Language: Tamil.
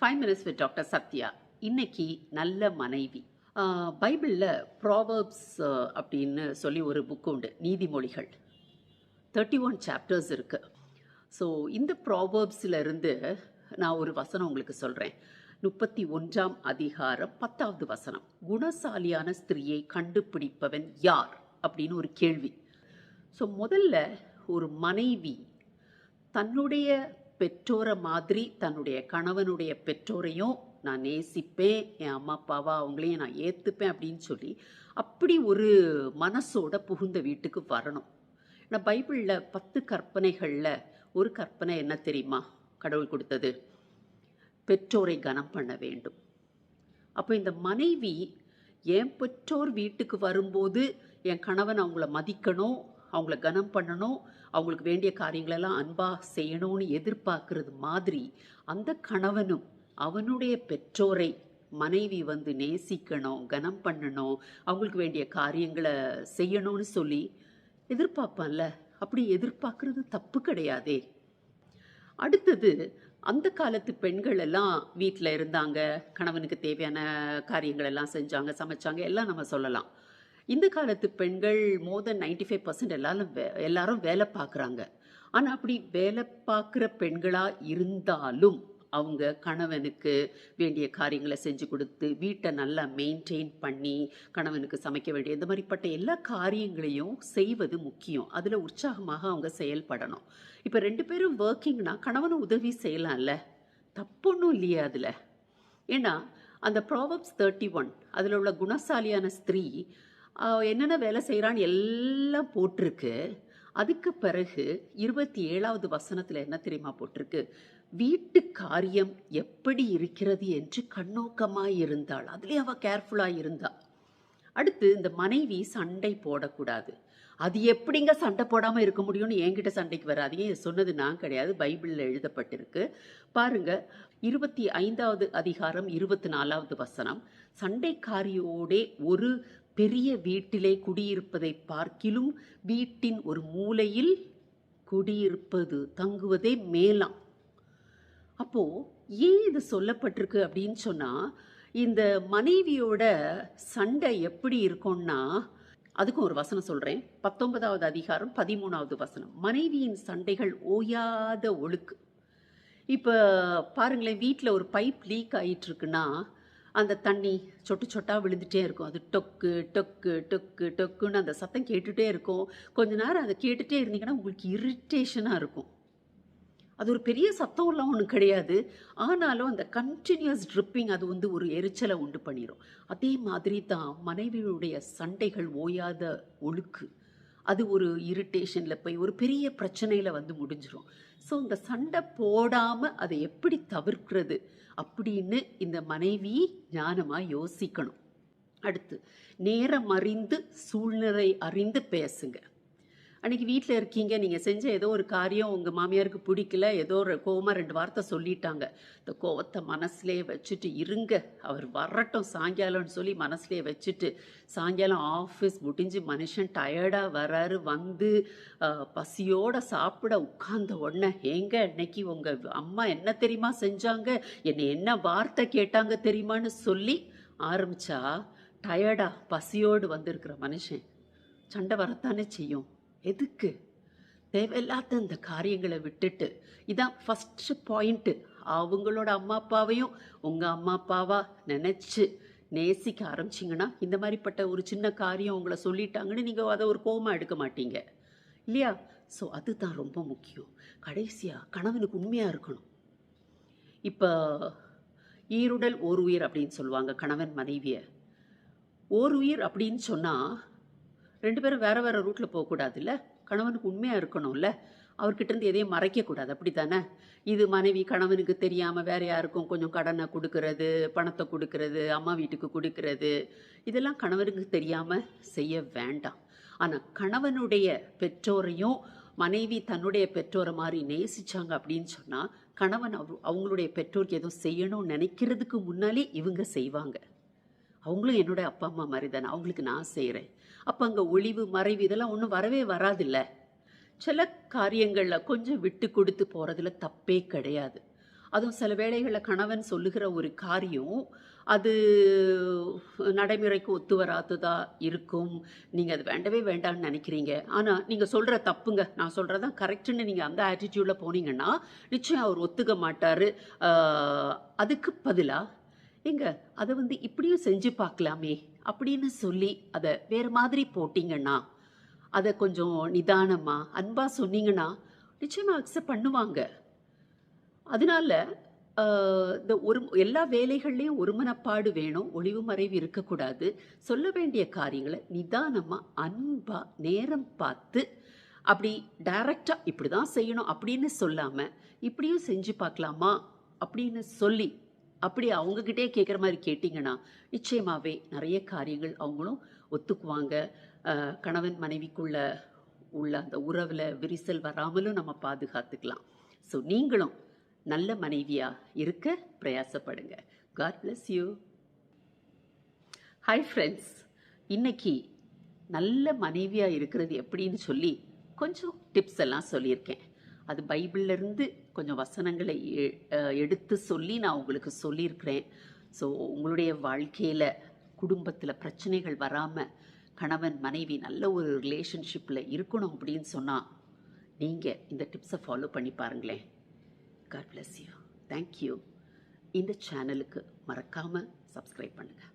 Five minutes with doctor Sathya இன்னைக்கு நல்ல மனைவி. பைபிளில் ப்ராவர்ப்ஸ் அப்படின்னு சொல்லி ஒரு புக் உண்டு. நீதிமொழிகள். தேர்ட்டி ஒன் சாப்டர்ஸ் இருக்குது ஸோ இந்த ப்ராவர்ப்ஸிலிருந்து நான் ஒரு வசனம் உங்களுக்கு சொல்கிறேன் முப்பத்தி ஒன்றாம் அதிகாரம் பத்தாவது வசனம். குணசாலியான ஸ்திரியை கண்டுபிடிப்பவன் யார்? அப்படின்னு ஒரு கேள்வி. ஸோ முதல்ல ஒரு மனைவி தன்னுடைய பெற்றோரை மாதிரி தன்னுடைய கணவனுடைய பெற்றோரையும் நான் நேசிப்பேன் என் அம்மா அப்பாவா அவங்களையும் நான் ஏற்றுப்பேன் அப்படின்னு சொல்லி அப்படி ஒரு மனசோட புகுந்த வீட்டுக்கு வரணும். நான் பைபிளில் பத்து கற்பனைகளில் ஒரு கற்பனை என்ன தெரியுமா? கடவுள் கொடுத்தது. பெற்றோரை கனம் பண்ண வேண்டும். அப்போ இந்த மனைவி என் பெற்றோர் வீட்டுக்கு வரும்போது என் கணவன் அவங்கள மதிக்கணும் அவங்கள கனம் பண்ணணும் அவங்களுக்கு வேண்டிய காரியங்களெல்லாம் அன்பாக செய்யணும்னு எதிர்பார்க்கறது மாதிரி அந்த கணவனும் அவனுடைய பெற்றோரை மனைவி வந்து நேசிக்கணும் கனம் பண்ணணும் அவங்களுக்கு வேண்டிய காரியங்களை செய்யணும்னு சொல்லி எதிர்பார்ப்பான்ல. அப்படி எதிர்பார்க்கறது தப்பு கிடையாதே. அடுத்தது அந்த காலத்து பெண்கள் எல்லாம் வீட்டில் இருந்தாங்க கணவனுக்கு தேவையான காரியங்கள் எல்லாம் செஞ்சாங்க சமைச்சாங்க எல்லாம் நம்ம சொல்லலாம். இந்த காலத்து பெண்கள் more than ninety five percent எல்லாரும் எல்லாரும் வேலை பார்க்குறாங்க. ஆனால் அப்படி வேலை பார்க்குற பெண்களாக இருந்தாலும் அவங்க கணவனுக்கு வேண்டிய காரியங்களை செஞ்சு கொடுத்து வீட்டை நல்லா மெயின்டைன் பண்ணி கணவனுக்கு சமைக்க வேண்டிய இந்த மாதிரிப்பட்ட எல்லா காரியங்களையும் செய்வது முக்கியம். அதில் உற்சாகமாக அவங்க செயல்படணும். இப்போ ரெண்டு பேரும் ஒர்க்கிங்னா கணவனும் உதவி செய்யலாம்ல? தப்பொன்றும் இல்லையா அதில். ஏன்னா அந்த ப்ராவப்ஸ் தேர்ட்டி ஒன் அதில் உள்ள குணசாலியான ஸ்திரீ என்னென்ன வேலை செய்கிறான்னு எல்லாம் போட்டிருக்கு. அதுக்கு பிறகு இருபத்தி ஏழாவது வசனத்தில் என்ன தெரியுமா போட்டிருக்கு? வீட்டு காரியம் எப்படி இருக்கிறது என்று கண்ணோக்கமாக இருந்தாள். அதுலேயே அவள் கேர்ஃபுல்லாக இருந்தா. அடுத்து இந்த மனைவி சண்டை போடக்கூடாது. அது எப்படிங்க சண்டை போடாமல் இருக்க முடியும்னு என்கிட்ட சண்டைக்கு வராதீங்க. சொன்னது நான் கிடையாது. பைபிளில் எழுதப்பட்டிருக்கு. பாருங்க இருபத்தி ஐந்தாவது அதிகாரம் இருபத்தி நாலாவது வசனம். சண்டைக்காரியோடே ஒரு பெரிய வீட்டிலே குடியிருப்பதை பார்க்கிலும் வீட்டின் ஒரு மூலையில் குடியிருப்பது தங்குவதே மேலாம் அப்போ ஏன் இது சொல்லப்பட்டிருக்கு அப்படின்னு சொன்னால் இந்த மனைவியோட சண்டை எப்படி இருக்கும்னா அதுக்கும் ஒரு வசனம் சொல்கிறேன் பத்தொன்பதாவது அதிகாரம் பதிமூணாவது வசனம். மனைவியின் சண்டைகள் ஓயாத ஒழுக்கு. இப்போ பாருங்களேன் வீட்டில் ஒரு பைப் லீக் ஆயிட்டு இருக்குன்னா அந்த தண்ணி சொட்டு சொட்டாக விழுந்துட்டே இருக்கும். அது டொக்கு டொக்கு டொக்கு டொக்குன்னு அந்த சத்தம் கேட்டுட்டே இருக்கும். கொஞ்ச நேரம் அதை கேட்டுகிட்டே இருந்தீங்கன்னா உங்களுக்கு இரிட்டேஷனாக இருக்கும். அது ஒரு பெரிய சத்தம்லாம் ஒன்றும் கிடையாது. ஆனாலும் அந்த கண்டினியூஸ் ட்ரிப்பிங் அது வந்து ஒரு எரிச்சலை உண்டு பண்ணிடும் அதே மாதிரி தான் மனைவியுடைய சண்டைகள் ஓயாத ஒழுக்கு. அது ஒரு இரிட்டேஷனில் போய் ஒரு பெரிய பிரச்சனையில் வந்து முடிஞ்சிடும் ஸோ இந்த சண்டை போடாமல் அதை எப்படி தவிர்க்கிறது அப்படின்னு இந்த மனைவி ஞானமாக யோசிக்கணும். அடுத்து நேரம் அறிந்து சூழ்நிலை அறிந்து பேசுங்க. அன்றைக்கி வீட்டில் இருக்கீங்க நீங்கள் செஞ்ச ஏதோ ஒரு காரியம் உங்கள் மாமியாருக்கு பிடிக்கல ஏதோ ஒரு கோவமாக ரெண்டு வார்த்தை சொல்லிட்டாங்க. இந்த கோவத்தை மனசுலேயே வச்சுட்டு இருங்க. அவர் வரட்டும் சாயங்காலம்னு சொல்லி மனசுலேயே வச்சுட்டு சாயங்காலம் ஆஃபீஸ் முடிஞ்சு மனுஷன் டயர்டாக வராரு வந்து பசியோடு சாப்பிட உட்கார்ந்த உடனே ஏங்க இன்னைக்கு உங்கள் அம்மா என்ன தெரியுமா செஞ்சாங்க? என்னை என்ன வார்த்தை கேட்டாங்க தெரியுமான்னு சொல்லி ஆரம்பிச்சா டயர்டா பசியோடு வந்திருக்கிற மனுஷன் சண்டை வரத்தானே செய்யும். எதுக்கு? தேவையில்லாத இந்த காரியங்களை விட்டுட்டு இதான் ஃபஸ்ட்டு பாயிண்ட்டு அவங்களோட அம்மா அப்பாவையும் உங்கள் அம்மா அப்பாவா நினச்சி நேசிக்க ஆரம்பிச்சிங்கன்னா இந்த மாதிரிப்பட்ட ஒரு சின்ன காரியம் உங்களை சொல்லிட்டாங்கன்னு நீங்கள் அதை ஒரு கோவமா எடுக்க மாட்டீங்க. இல்லையா? ஸோ அதுதான் ரொம்ப முக்கியம். கடைசியாக கணவனுக்கு உண்மையாக இருக்கணும். இப்போ ஈருடல் ஓர் உயிர் அப்படின்னு சொல்லுவாங்க கணவன் மனைவியை. ஓர் உயிர் அப்படின்னு சொன்னால் ரெண்டு பேரும் வேறு வேறு ரூட்டில் போகக்கூடாதுல்ல? கணவனுக்கு உண்மையாக இருக்கணும்ல? அவர்கிட்ட இருந்து எதையும் மறைக்கக்கூடாது அப்படி தானே இது மனைவி கணவனுக்கு தெரியாமல் வேற யாருக்கும் கொஞ்சம் கடனை கொடுக்கறது பணத்தை கொடுக்கறது அம்மா வீட்டுக்கு கொடுக்கறது இதெல்லாம் கணவனுக்கு தெரியாமல் செய்ய வேண்டாம். ஆனால் கணவனுடைய பெற்றோரையும் மனைவி தன்னுடைய பெற்றோரை மாதிரி நேசிச்சாங்க அப்படின்னு சொன்னால் கணவன் அவ- அவங்களுடைய பெற்றோருக்கு ஏதோ செய்யணும்னு நினைக்கிறதுக்கு முன்னாலே இவங்க செய்வாங்க. அவங்களும் என்னோட அப்பா அம்மா மாதிரி தானே அவங்களுக்கு நான் செய்கிறேன் அப்போ அங்கே ஒளிவு மறைவு இதெல்லாம் ஒன்றும் வரவே வராதில்ல. சில காரியங்களில் கொஞ்சம் விட்டு கொடுத்து போகிறதுல தப்பே கிடையாது. அதுவும் சில வேளைகளில் கணவன் சொல்லுகிற ஒரு காரியம் அது நடைமுறைக்கு ஒத்து வராததாக இருக்கும். நீங்கள் அது வேண்டவே வேண்டாம்னு நினைக்கிறீங்க. ஆனால் நீங்கள் சொல்கிற தப்புங்க நான் சொல்கிறது தான் கரெக்டுன்னு நீங்கள் அந்த ஆட்டிடியூடில் போனீங்கன்னா நிச்சயம் அவர் ஒத்துக்க மாட்டார். அதுக்கு பதிலாக ஏங்க அதை வந்து இப்படியும் செஞ்சு பார்க்கலாமே அப்படின்னு சொல்லி அதை வேறு மாதிரி போட்டிங்கன்னா அதை கொஞ்சம் நிதானமாக அன்பாக சொன்னீங்கன்னா நிச்சயமாக அக்செப்ட் பண்ணுவாங்க. அதனால இந்த ஒரு எல்லா வேலைகள்லையும் ஒருமனப்பாடு வேணும் ஒளிவு மறைவு இருக்கக்கூடாது. சொல்ல வேண்டிய காரியங்களை நிதானமாக அன்பாக நேரம் பார்த்து அப்படி டைரக்டாக இப்படி தான் செய்யணும் அப்படின்னு சொல்லாமல் இப்படியும் செஞ்சு பார்க்கலாமா அப்படின்னு சொல்லி அப்படி அவங்கக்கிட்டே கேட்குற மாதிரி கேட்டிங்கன்னா நிச்சயமாகவே நிறைய காரியங்கள் அவங்களும் ஒத்துக்குவாங்க. கணவன் மனைவிக்குள்ள உள்ள அந்த உறவில் விரிசல் வராமலும் நம்ம பாதுகாத்துக்கலாம். ஸோ நீங்களும் நல்ல மனைவியாக இருக்க பிரயாசப்படுங்க. God bless you hi friends இன்னைக்கு நல்ல மனைவியாக இருக்கிறது எப்படின்னு சொல்லி கொஞ்சம் டிப்ஸ் எல்லாம் சொல்லியிருக்கேன். அது பைபிள்லேருந்து கொஞ்சம் வசனங்களை எ- எடுத்து சொல்லி நான் உங்களுக்கு சொல்லியிருக்கிறேன். ஸோ உங்களுடைய வாழ்க்கையில் குடும்பத்தில் பிரச்சனைகள் வராமல் கணவன் மனைவி நல்ல ஒரு ரிலேஷன்ஷிப்பில் இருக்கணும் அப்படின்னு சொன்னால் நீங்கள் இந்த டிப்ஸை ஃபாலோ பண்ணி பாருங்களேன். காட் பிளஸ் யூ தேங்க்யூ இந்த சேனலுக்கு மறக்காமல் சப்ஸ்கிரைப் பண்ணுங்கள்